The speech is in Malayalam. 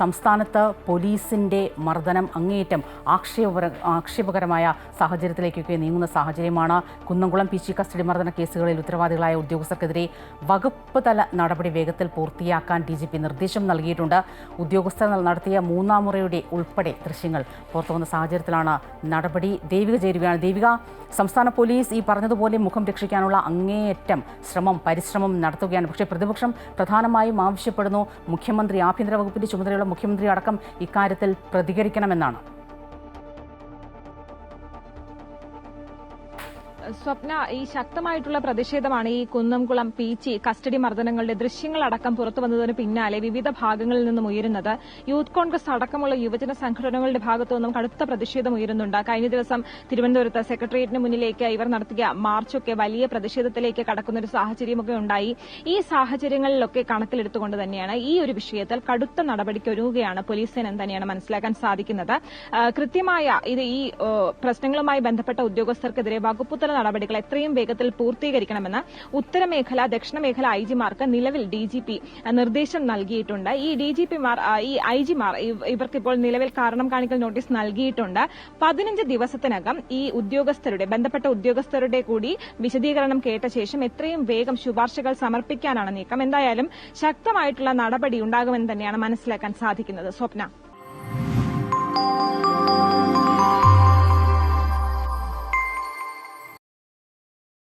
സംസ്ഥാനത്ത് പോലീസിന്റെ മർദ്ദനം അങ്ങേയറ്റം ആക്ഷേപ ആക്ഷേപകരമായ സാഹചര്യത്തിലേക്കൊക്കെ നീങ്ങുന്ന സാഹചര്യമാണ് കുന്നംകുളം പി ജി കസ്റ്റഡി മർദ്ദന കേസുകളിൽ ഉത്തരവാദികളായ ഉദ്യോഗസ്ഥർക്കെതിരെ വകുപ്പ് തല നടപടി വേഗത്തിൽ പൂർത്തിയാക്കാൻ ഡി ജി പി നിർദ്ദേശം നൽകിയിട്ടുണ്ട്. ഉദ്യോഗസ്ഥർ നടത്തിയ മൂന്നാം മുറയുടെ ഉൾപ്പെടെ ദൃശ്യങ്ങൾ പുറത്തുവന്ന സാഹചര്യത്തിലാണ് നടപടി ദേവിക ചേരുകയാണ്. ദേവിക സംസ്ഥാന പോലീസ് ഈ പറഞ്ഞതുപോലെ മുഖം രക്ഷിക്കാനുള്ള അങ്ങേയറ്റം ശ്രമം പരിശ്രമം നടത്തുകയാണ്. പക്ഷേ പ്രതിപക്ഷം പ്രധാനമായും ആവശ്യപ്പെടുന്നു. മുഖ്യമന്ത്രി ആഭ്യന്തര വകുപ്പിന്റെ ചുമതലയുള്ള മുഖ്യമന്ത്രി അടക്കം ഇക്കാര്യത്തിൽ പ്രതികരിക്കണമെന്നാണ് സ്വപ്ന ഈ ശക്തമായിട്ടുള്ള പ്രതിഷേധമാണ് ഈ കുന്നംകുളം പീച്ചി കസ്റ്റഡി മർദ്ദനങ്ങളുടെ ദൃശ്യങ്ങളടക്കം പുറത്തു വന്നതിന് പിന്നാലെ വിവിധ ഭാഗങ്ങളിൽ നിന്നും ഉയരുന്നത്. യൂത്ത് കോൺഗ്രസ് അടക്കമുള്ള യുവജന സംഘടനകളുടെ ഭാഗത്തു നിന്നും കടുത്ത പ്രതിഷേധം ഉയരുന്നുണ്ട്. കഴിഞ്ഞ ദിവസം തിരുവനന്തപുരത്ത് സെക്രട്ടേറിയറ്റിന് മുന്നിലേക്ക് ഇവർ നടത്തിയ മാർച്ചൊക്കെ വലിയ പ്രതിഷേധത്തിലേക്ക് കടക്കുന്ന ഒരു സാഹചര്യമൊക്കെ ഉണ്ടായി. ഈ സാഹചര്യങ്ങളിലൊക്കെ കണക്കിലെടുത്തുകൊണ്ട് തന്നെയാണ് ഈ ഒരു വിഷയത്തിൽ കടുത്ത നടപടിക്ക് ഒരുങ്ങുകയാണ് പോലീസ് സേന തന്നെയാണ് മനസ്സിലാക്കാൻ സാധിക്കുന്നത്. കൃത്യമായ ഇത് ഈ പ്രശ്നങ്ങളുമായി ബന്ധപ്പെട്ട ഉദ്യോഗസ്ഥർക്കെതിരെ വകുപ്പുതല നടപടികൾ എത്രയും വേഗത്തിൽ പൂർത്തീകരിക്കണമെന്ന് ഉത്തരമേഖല ദക്ഷിണമേഖല ഐ ജിമാർക്ക് നിലവിൽ ഡി ജി പി നിർദ്ദേശം നൽകിയിട്ടുണ്ട്. ഈ ഡി ജി പിമാർ ഈ ഐ ജിമാർ ഇവർക്കിപ്പോൾ നിലവിൽ കാരണം കാണിക്കൽ നോട്ടീസ് നൽകിയിട്ടുണ്ട്. പതിനഞ്ച് ദിവസത്തിനകം ഈ ഉദ്യോഗസ്ഥരുടെ ബന്ധപ്പെട്ട ഉദ്യോഗസ്ഥരുടെ കൂടി വിശദീകരണം കേട്ട ശേഷം എത്രയും വേഗം ശുപാർശകൾ സമർപ്പിക്കാനാണ് നീക്കം. എന്തായാലും ശക്തമായിട്ടുള്ള നടപടി ഉണ്ടാകുമെന്ന് തന്നെയാണ് മനസ്സിലാക്കാൻ സാധിക്കുന്നത്. സ്വപ്ന.